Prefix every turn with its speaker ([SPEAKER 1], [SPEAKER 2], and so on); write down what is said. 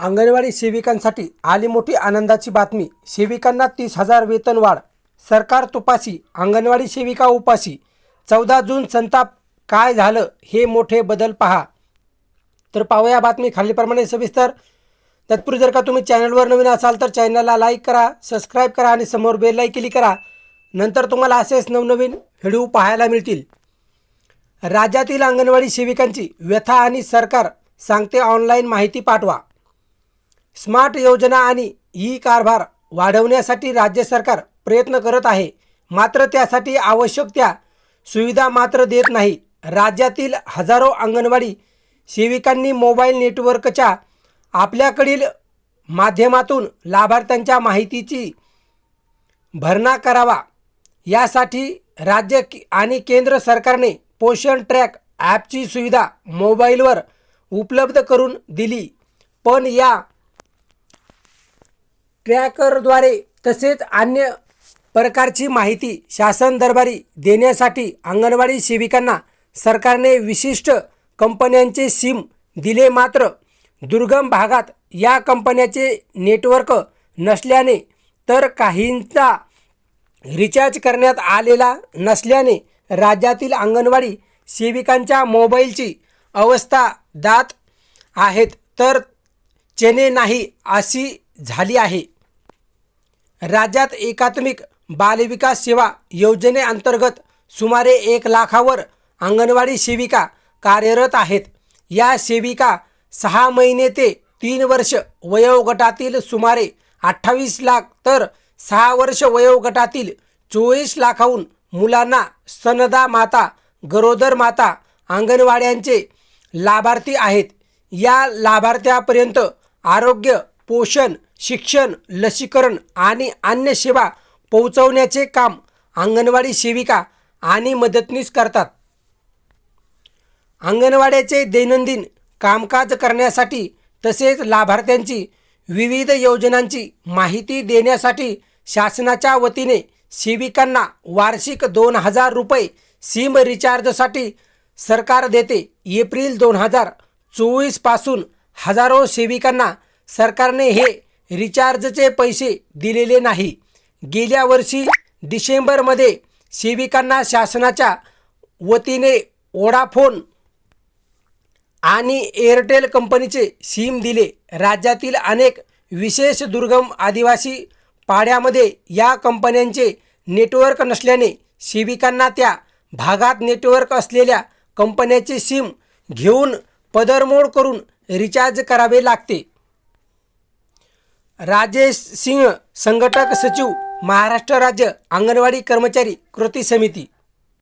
[SPEAKER 1] अंगणवाडी सेविकांसाठी आली मोठी आनंदाची बातमी. सेविकांना तीस हजार वेतन वाढ. सरकार तुपासी अंगणवाडी सेविका उपासी. चौदा जून संताप काय झालं हे मोठे बदल पहा. तर पाहूया बातमी खालीप्रमाणे सविस्तर. तत्पूर्वी जर का तुम्ही चॅनलवर नवीन असाल तर चॅनलला लाईक करा सबस्क्राईब करा आणि समोर बेल क्लिक करा. नंतर तुम्हाला असेच नवनवीन व्हिडिओ पाहायला मिळतील. राज्यातील अंगणवाडी सेविकांची व्यथा आणि सरकार सांगते ऑनलाईन माहिती पाठवा. स्मार्ट योजना आणि ई कारभार वाढवण्यासाठी राज्य सरकार प्रयत्न करत आहे. मात्र त्यासाठी आवश्यक त्या सुविधा मात्र देत नाही. राज्यातील हजारो अंगणवाडी सेविकांनी मोबाईल नेटवर्कच्या आपल्याकडील माध्यमातून लाभार्थ्यांच्या माहितीची भरणा करावा. यासाठी राज्य आणि केंद्र सरकारने पोषण ट्रॅक ॲपची सुविधा मोबाईलवर उपलब्ध करून दिली. पण या ट्रॅकरद्वारे तसेच अन्य प्रकारची माहिती शासन दरबारी देण्यासाठी अंगणवाडी सेविकांना सरकारने विशिष्ट कंपन्यांचे सिम दिले मात्र दुर्गम भागात या कंपन्याचे नेटवर्क नसल्याने तर काहींचा रिचार्ज करण्यात आलेला नसल्याने राज्यातील अंगणवाडी सेविकांच्या मोबाईलची अवस्था दात आहेत. तर चेने नाही अशी झाली आहे. राज्यात एकात्मिक बालविकास सेवा योजनेअंतर्गत सुमारे एक लाखावर अंगणवाडी सेविका कार्यरत आहेत. या सेविका सहा महिने ते तीन वर्ष वयोगटातील सुमारे अठ्ठावीस लाख तर सहा वर्ष वयोगटातील चोवीस लाखाहून मुलांना सनदा माता गरोदर माता अंगणवाड्यांचे लाभार्थी आहेत. या लाभार्थ्यापर्यंत आरोग्य पोषण शिक्षण लसीकरण आणि अन्य सेवा पोहोचवण्याचे काम अंगणवाडी सेविका आणि मदतनीस करतात. अंगणवाड्याचे दैनंदिन कामकाज करण्यासाठी तसेच लाभार्थ्यांची विविध योजनांची माहिती देण्यासाठी शासनाच्या वतीने सेविकांना वार्षिक दोन हजार रुपये सिम रिचार्जसाठी सरकार देते. एप्रिल दोन हजार चोवीसपासून हजारो सेविकांना सरकारने हे रिचार्जचे पैसे दिलेले नाही. गेल्या वर्षी डिसेंबरमध्ये सेविकांना शासनाच्या वतीने ओडाफोन आणि एअरटेल कंपनीचे सिम दिले. राज्यातील अनेक विशेष दुर्गम आदिवासी पाड्यामध्ये या कंपन्यांचे नेटवर्क नसल्याने सेविकांना त्या भागात नेटवर्क असलेल्या कंपन्याचे सिम घेऊन पदरमोड करून रिचार्ज करावे लागते. राजेश सिंह संघटक सचिव महाराष्ट्र राज्य अंगणवाडी कर्मचारी कृती समिती.